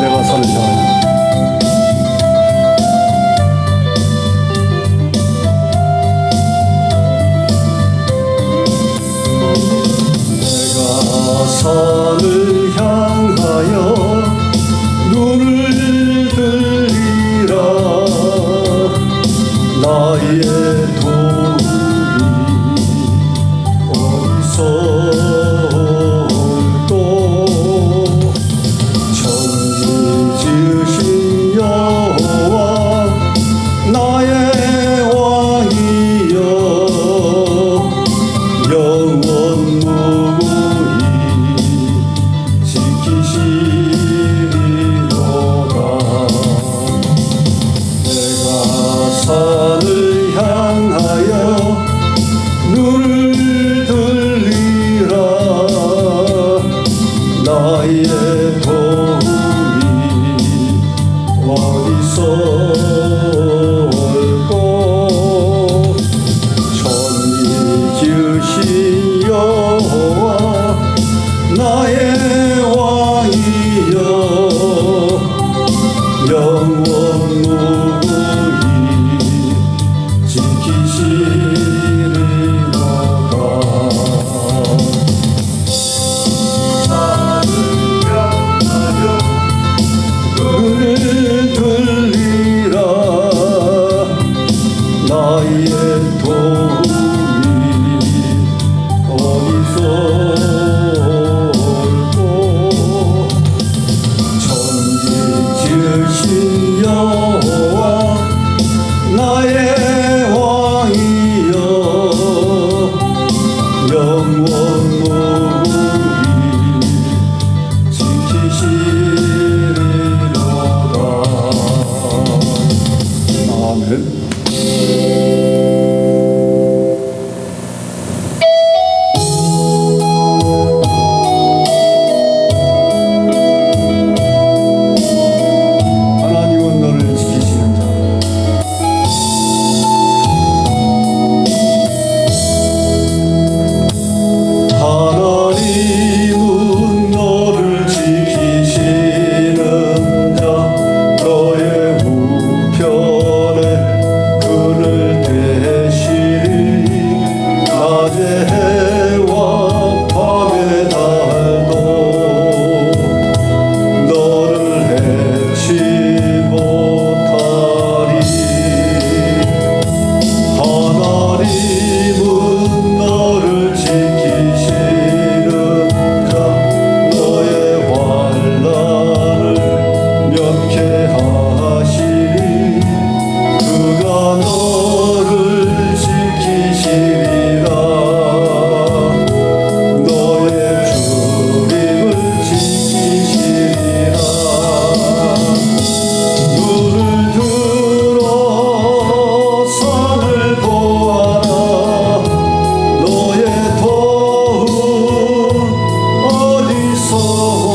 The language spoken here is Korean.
내가 내가 산을 향하여 눈을 들리라. 나의 도 나의 도움이 어디서 올꼬 천지 지으신 영원 무고히 지키시 나 Música for